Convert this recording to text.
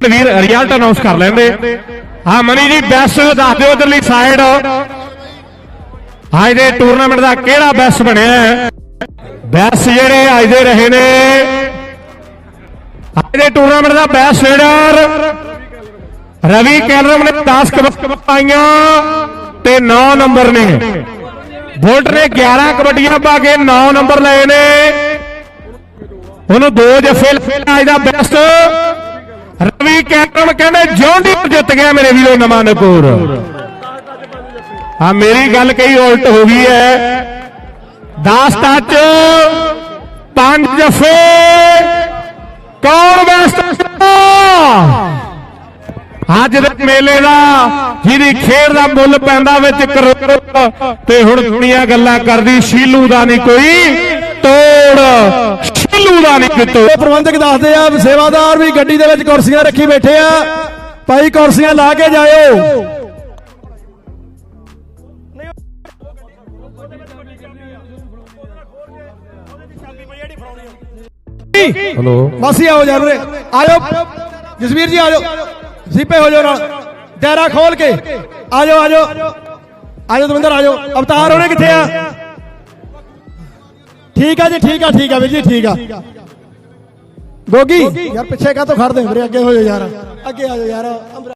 ਵੀਰ result announce ਕਰ ਲੈਂਦੇ। ਹਾਂ, ਮਨੀ ਜੀ ਬੈਸਟ ਦੱਸ ਦਿਓ ਇਧਰਲੀ ਸਾਈਡ ਅੱਜ ਦੇ ਟੂਰਨਾਮੈਂਟ ਦਾ ਕਿਹੜਾ ਬੈਸਟ ਬਣਿਆ ਹੈ? ਬੈਸਟ ਜਿਹੜੇ ਅੱਜ ਦੇ ਰਹੇ ਨੇ। ਅੱਜ ਦੇ ਟੂਰਨਾਮੈਂਟ ਦਾ ਬੈਸਟ ਲੀਡਰ ਰਵੀ ਕੈਲਰਮ ਨੇ 10 ਕਬੱਡੀਆਂ ਪਾਈਆਂ ਤੇ 9 ਨੰਬਰ ਨੇ। ਬੋਲਟ ਨੇ 11 ਕਬੱਡੀਆਂ ਪਾ ਕੇ 9 ਨੰਬਰ ਲਏ ਨੇ। ਉਹਨੂੰ ਦੋ ਜੱਫੇ ਲੱਗੇ ਅੱਜ ਦਾ ਬੈਸਟ ਰਵੀ ਕੈਪਟਨ ਕਹਿੰਦੇ ਜੌਂਡੀ ਜਿੱਤ ਗਿਆ ਮੇਰੇ ਵੀਰੋ ਨਮਾਨਪੁਰ। ਹਾਂ, ਮੇਰੀ ਗੱਲ ਕਈ ਉਲਟ ਹੋ ਗਈ ਹੈ। 10 ਟੱਚ ਪੰਜ ਜੱਫੇ। ਕੌਣ ਬੈਸਟ ਅੱਜ ਦੇ ਮੇਲੇ ਦਾ, ਜਿਹਦੀ ਖੇਡ ਦਾ ਮੁੱਲ ਪੈਂਦਾ ਵਿੱਚ ਕਰੋੜ ਤੇ ਹੁਣ ਦੁਨੀਆ ਗੱਲਾਂ ਕਰਦੀ, ਸ਼ੀਲੂ ਦਾ ਨਹੀਂ ਕੋਈ ਤੋੜ। ਸ਼ੀਲੂ ਦਾ ਨਹੀਂ ਇਹ ਪ੍ਰਬੰਧਕ ਦੱਸਦੇ ਆ ਸੇਵਾਦਾਰ ਵੀ ਗੱਡੀ ਦੇ ਵਿੱਚ ਕੁਰਸੀਆਂ ਰੱਖੀ ਬੈਠੇ ਆ। ਭਾਈ ਕੁਰਸੀਆਂ ਲਾ ਕੇ ਜਾਇਓ। ਹਲੋ ਮਾਸੀ ਆਓ ਯਾਰ ਉਰੇ ਆਜੋ ਜਸਵੀਰ ਜੀ ਆਜੋ ਸੀਪੇ ਹੋ ਜਾਓ ਨਾਲ। ਦਾਇਰਾ ਖੋਲ ਕੇ। ਆਜੋ ਆਜੋ ਆਜੋ ਦਵਿੰਦਰ ਆਜੋ ਅਵਤਾਰ ਹੋਣੇ ਕਿੱਥੇ ਆ? ਠੀਕ ਆ ਜੀ, ਠੀਕ ਆ ਠੀਕ ਆ ਵੀਰ ਜੀ, ਠੀਕ ਆ। ਗੋਗੀ। ਯਾਰ ਪਿੱਛੇ ਕਾ ਤੋਂ ਖੜਦੇ ਵੀਰੇ? ਅੱਗੇ ਹੋ ਜਾਓ ਯਾਰ। ਅੱਗੇ ਆ ਜਾਓ ਯਾਰ।